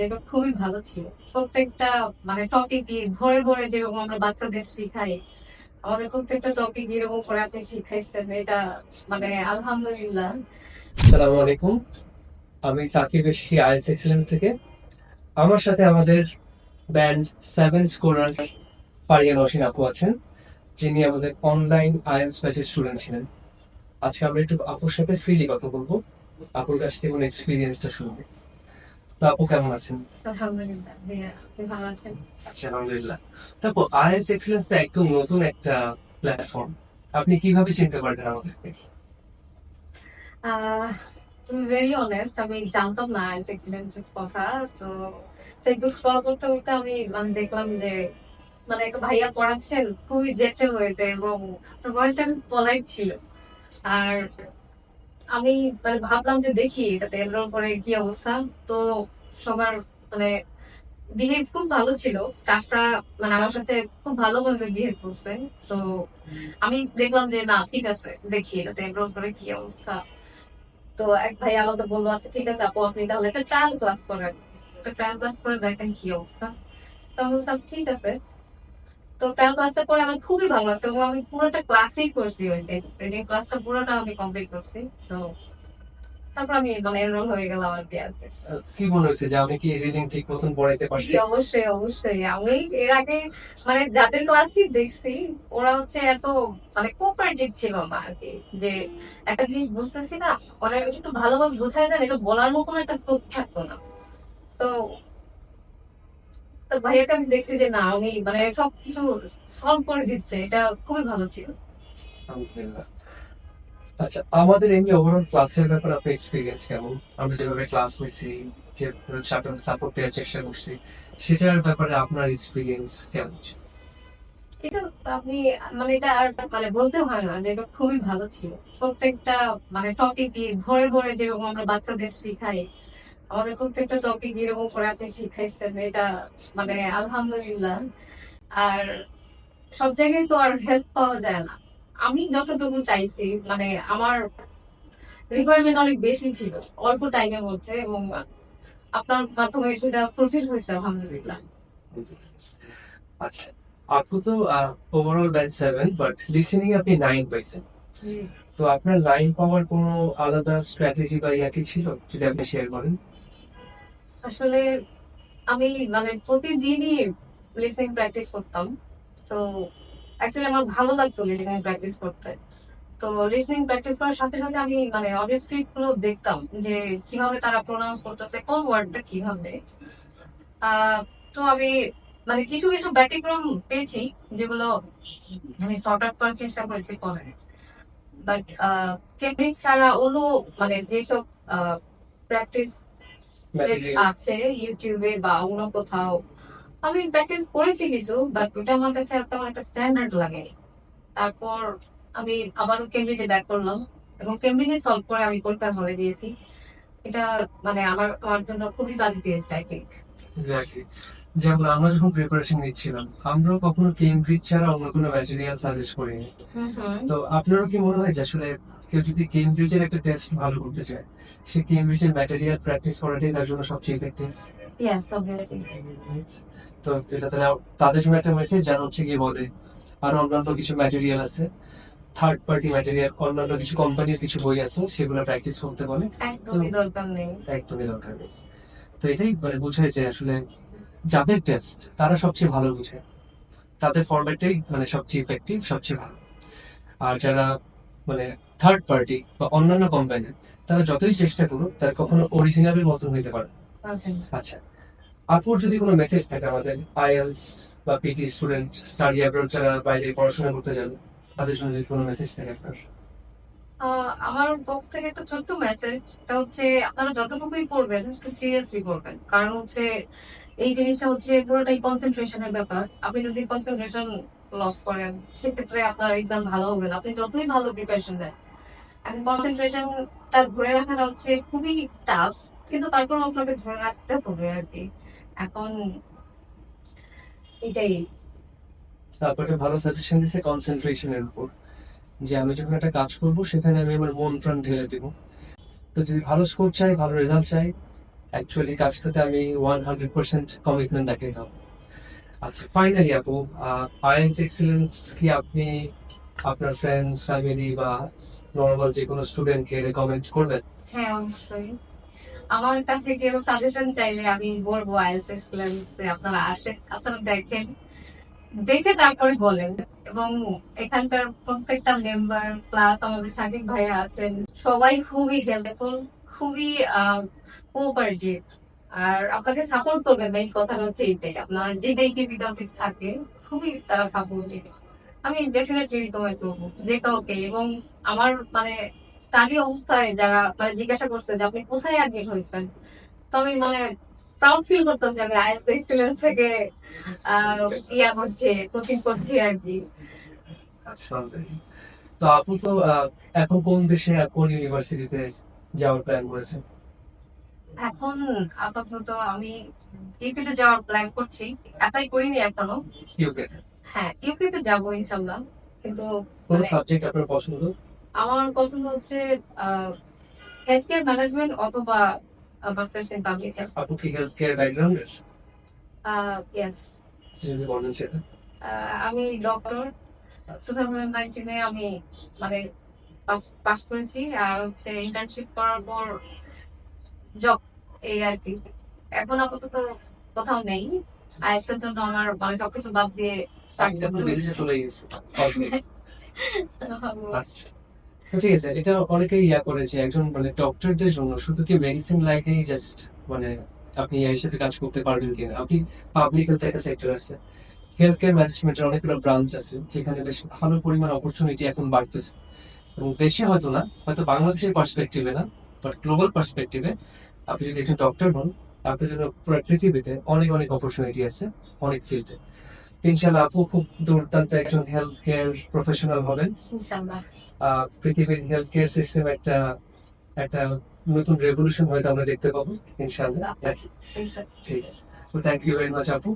যেটা খুবই ভালো ছিল। প্রত্যেকটা মানে টপিকই ধরে ধরে যেরকম আমরা বাচ্চাদের শিখাই, আমাদের প্রত্যেকটা টপিক এরকম করে আপনি শিখাইছেন, এটা মানে আলহামদুলিল্লাহ। আসসালামু আলাইকুম। আমি সাকিব এসেছি আইএলস এক্সেলেন্স থেকে। আমার সাথে আমাদের band seven scorer Faria Nasin আপু আছেন, যিনি আমাদের অনলাইন আইএলস ব্যাচের স্টুডেন্ট ছিলেন। আজকে আমরা একটু আপুর সাথে ফ্রিলি কথা বলব। আপুর কাছ থেকে ওনার এক্সপিরিয়েন্সটা শুনব। তো আপু কেমন আছেন? আলহামদুলিল্লাহ তারপর আইএলস এক্সেলেন্স তো একদম নতুন একটা প্ল্যাটফর্ম আপনি কীভাবে চিনতে পারবেন আমাদেরকে? ভেরি অনেস্ট আমি জানতাম না এক্সিলেন্টের কথা তো ফেসবুক স্ক্রল করতে করতে আমি মানে দেখলাম যে মানে একটা ভাইয়া পড়াচ্ছেন খুবই জেটে হয়েছে এবং ভয়েসটা পলাইট ছিল। আর আমি মানে ভাবলাম যে দেখি এটাতে এনরোল করে কি অবস্থা? তো সবার মানে বিহেভ খুব ভালো ছিল। স্টাফরা মানে আমার সাথে খুব ভালোভাবে বিহেভ করছে। তো আমি দেখলাম যে, না, ঠিক আছে, দেখি এটাতে করে কি অবস্থা। তো এক ভাই আমাকে বলল আচ্ছা ঠিক আছে আপু, আপনি তাহলে একটা ট্রায়াল ক্লাস করেন। একটা ট্রায়াল ক্লাস করে দেখেন কি অবস্থা। তো আমি বললাম ঠিক আছে। তো ট্রায়াল ক্লাসটা করে আমার খুবই ভালো লাগছে এবং আমি পুরোটা ক্লাসই করছি ওই দিন ক্লাসটা পুরোটা আমি কমপ্লিট করছি। তো তারপর আমি মানে এনরোল হয়ে গেলাম আর কি কি মনে হয়েছে যে আমি কি রিডিং ঠিক মতন পড়াইতে পারছি অবশ্যই অবশ্যই আমি এর আগে মানে যাদের ক্লাসই দেখছি ওরা হচ্ছে এত মানে ছিল না আর কি যে একটা জিনিস বুঝতেছি না ওরা একটু ভালোভাবে বুঝাই দেন এটা বলার মতন একটা স্কোপ থাকতো না। তো তো ভাইয়াকে আমি দেখছি যে না উনি মানে সবকিছু সলভ করে দিচ্ছে এটা খুবই ভালো ছিল। আলহামদুলিল্লাহ। আচ্ছা আমাদের এমনি ওভারঅল ক্লাসের ব্যাপারে আপনার এক্সপিরিয়েন্স কেমন? আমরা যেভাবে ক্লাস নিছি, যে ছাত্রদের সাপোর্ট দেওয়ার চেষ্টা করছি, সেটার ব্যাপারে আপনার এক্সপিরিয়েন্স কেমন? এটা আপনি মানে এটা আর মানে বলতে হয় না যে এটা খুবই ভালো ছিল। প্রত্যেকটা মানে টপিকই ধরে ধরে যেরকম আমরা বাচ্চাদের শিখাই, আমাদের প্রত্যেকটা টপিক এরকম করে আপনি শিখাইছেন, এটা মানে আলহামদুলিল্লাহ। আর সব জায়গায় তো আর হেল্প পাওয়া যায় না। আমি যতটুকু চাইছি মানে আমার রিকোয়ারমেন্ট অনেক বেশি ছিল অল্প টাইমের মধ্যে এবং আপনার মাধ্যমে সেটা প্রফিট হয়েছে আলহামদুলিল্লাহ। আচ্ছা আপনি তো overall batch seven but listening আপনি নাইন পাইছেন। তো আপনার লাইন পাওয়ার কোনো আলাদা স্ট্র্যাটেজি বা ইয়া কি ছিল যদি আপনি শেয়ার করেন? আসলে আমি মানে প্রতিদিনই লিসনিং প্র্যাকটিস করতাম তো অ্যাকচুয়ালি আমার ভালো লাগতো লিসনিং প্র্যাকটিস করতে। তো লিসনিং প্র্যাকটিস করার সাথে সাথে আমি মানে অডিও স্ক্রিপ্টগুলো দেখতাম যে কীভাবে তারা প্রোনাউন্স করতেছে কোন ওয়ার্ডটা কীভাবে। তো আমি মানে কিছু কিছু ব্যতিক্রম পেয়েছি যেগুলো আমি সর্ট আউট করার চেষ্টা করেছি পরে। বাট কেমব্রিজ ছাড়া অন্য মানে যেসব প্র্যাকটিস আছে ইউটিউবে বা অন্য কোথাও আমি প্র্যাকটিস করেছি কিছু বাট ওটা আমার কাছে তেমন একটা স্ট্যান্ডার্ড লাগেনি। তারপর আমি আবারও কেমব্রিজে ব্যাক করলাম এবং কেমব্রিজে সলভ করে আমি পরীক্ষার হলে দিয়েছি এটা মানে আমার আমার জন্য খুবই কাজে দিয়েছে আই থিঙ্ক এক্স্যাক্টলি যেমন আমরা যখন প্রিপারেশন নিচ্ছিলাম আমরাও কখনো কেমব্রিজ ছাড়া অন্য কোনো ম্যাটেরিয়াল সাজেস্ট করিনি। তো আপনারও কি মনে হয় যে আসলে কেউ যদি কেমব্রিজের একটা টেস্ট ভালো করতে চায় সে কেমব্রিজের ম্যাটেরিয়াল প্র্যাকটিস করাটাই তার জন্য সবচেয়ে ইফেক্টিভ তো এটা তাহলে তাদের জন্য একটা মেসেজ হচ্ছে গিয়ে বলে আর অন্যান্য কিছু ম্যাটেরিয়াল আছে থার্ড পার্টি ম্যাটেরিয়াল অন্যান্য কিছু কোম্পানির কিছু বই আছে সেগুলো প্র্যাকটিস করতে বলে। একদমই দরকার নেই। একদমই দরকার নেই। তো এটাই মানে বোঝায় যে আসলে যাদের টেস্ট তারা সবচেয়ে ভালো বুঝে। তাদের ফরম্যাটটাই মানে সবচেয়ে ইফেক্টিভ সবচেয়ে ভালো। আর যারা মানে থার্ড পার্টি বা অন্যান্য কোম্পানি তারা যতই চেষ্টা করুক তারা কখনো অরিজিনালের মতন হইতে পারে আচ্ছা। আপুর যদি কোনো মেসেজ থাকে আমাদের আইএলস বা পিটি স্টুডেন্ট স্টাডি অ্যাব্রোড যারা বাইরে পড়াশোনা করতে যাবে, তাদের জন্য যদি কোনো মেসেজ থাকে আপনার? আমার পক্ষ থেকে একটা ছোট্ট মেসেজ এটা হচ্ছে আপনারা যতটুকুই পড়বেন, একটু সিরিয়াসলি পড়বেন। কারণ হচ্ছে এই জিনিসটা হচ্ছে পুরোটাই কনসেন্ট্রেশনের ব্যাপার। আপনি যদি কনসেন্ট্রেশন লস করেন, সেক্ষেত্রে আপনার এক্সাম ভালো হবে না। আপনি যতই ভালো প্রিপারেশন দেন। এখন কনসেন্ট্রেশনটা ধরে রাখাটা হচ্ছে খুবই টাফ কিন্তু তারপর আপনাকে ধরে রাখতে হবে আর কি। এখন এটাই। একটা ভালো সাজেশন দিচ্ছে কনসেন্ট্রেশনের উপর। যে আমি যখন একটা কাজ করব সেখানে আমি আমার মন প্রাণ ঢেলে দেবো। তো যদি ভালো স্কোর চাই ভালো রেজাল্ট চাই অ্যাকচুয়ালি কাজটাতে আমি ওয়ান হান্ড্রেড পার্সেন্ট কমিটমেন্ট দেখাইতাম আচ্ছা ফাইনালি আপু আইএলস এক্সিলেন্স কি আপনি আপনার ফ্রেন্ডস ফ্যামিলি বা নর্মাল যে কোনো স্টুডেন্টকে রেকমেন্ড করবেন? হ্যাঁ অবশ্যই। আমার কাছে কেউ সাজেশন চাইলে আমি বলব আইএলস আপনারা আসেন, আপনারা দেখেন। দেখে তারপরে বলেন। এবং এখানকার প্রত্যেকটা মেম্বার প্লাস আমাদের সাকিব ভাইয়া আছেন, সবাই খুবই হেল্পফুল খুবই কোঅপারেটিভ আর আপনাকে সাপোর্ট করবে মেইন কথা হচ্ছে এইটাই আপনার যেটাই ডিফিকাল্টিস থাকে, খুবই তারা সাপোর্টিভ আমি ডেফিনেটলি রিকমেন্ড করব, যে কাউকে। এবং আমার মানে স্টাডি অবস্থায় যারা মানে জিজ্ঞাসা করছে যে আপনি কোথায় অ্যাডমিট হয়েছেন? তো আমি মানে প্রাউড ফিল করতাম যে আমি আইএস এক্সিলেন্স থেকে ইয়া করছি কোচিং করছি আর কি। তো আপু তো এখন কোন দেশে কোন ইউনিভার্সিটিতে যাওয়ার প্ল্যান করেছেন? এখন আপাতত আমি ইউকেতে যাওয়ার প্ল্যান করছি। অ্যাপ্লাই করিনি এখনও। ইউকে হ্যাঁ ইউকেতে যাব ইনশাল্লাহ কিন্তু কোন মানে সাবজেক্ট আপনার পছন্দ? আমার পছন্দ হচ্ছে হেলথ কেয়ার ম্যানেজমেন্ট অথবা মাস্টার্স ইন পাবলিক হেলথ আপু কি হেলথ কেয়ার ব্যাকগ্রাউন্ডের ইয়েস যদি বলেন সেটা। আমি ডক্টর টু থাউজেন্ড নাইনটিনে আমি মানে পাস করেছি আর হচ্ছে ইন্টার্নশিপ করার পর জব এই আর কি। এখন আপাতত কোথাও নেই। আইএস এর জন্য আমার মানে সবকিছু বাদ দিয়ে স্টার্ট করতে চলে গেছি ঠিক আছে, এটা অনেকেই ইয়া করেছে একজন মানে ডক্টরদের জন্য শুধু কি মেডিসিন লাইনেই জাস্ট মানে আপনি এই হিসেবে কাজ করতে পারবেন কিনা? আপনি পাবলিক হেলথ একটা সেক্টর আছে। হেলথ কেয়ার ম্যানেজমেন্টের অনেকগুলো ব্রাঞ্চ আছে, যেখানে বেশ ভালো পরিমাণ অপরচুনিটি এখন বাড়তেছে। এবং দেশে হয়তো না, হয়তো বাংলাদেশের পার্সপেক্টিভে না বাট গ্লোবাল পার্সপেক্টিভে আপনি যদি একজন ডক্টর হন, আপনার জন্য পুরো পৃথিবীতে অনেক অনেক অপরচুনিটি আছে, অনেক ফিল্ডে ইনশাল্লাহ আপু খুব দুর্দান্ত একজন হেলথ কেয়ার প্রফেশনাল হবেন। ইনশাল্লাহ পৃথিবীর হেলথ কেয়ার সিস্টেম একটা একটা নতুন রেভলিউশন হয়তো আমরা দেখতে পাবো ইনশাল্লাহ ঠিক আছে। থ্যাংক ইউ ভেরি মাচ আপু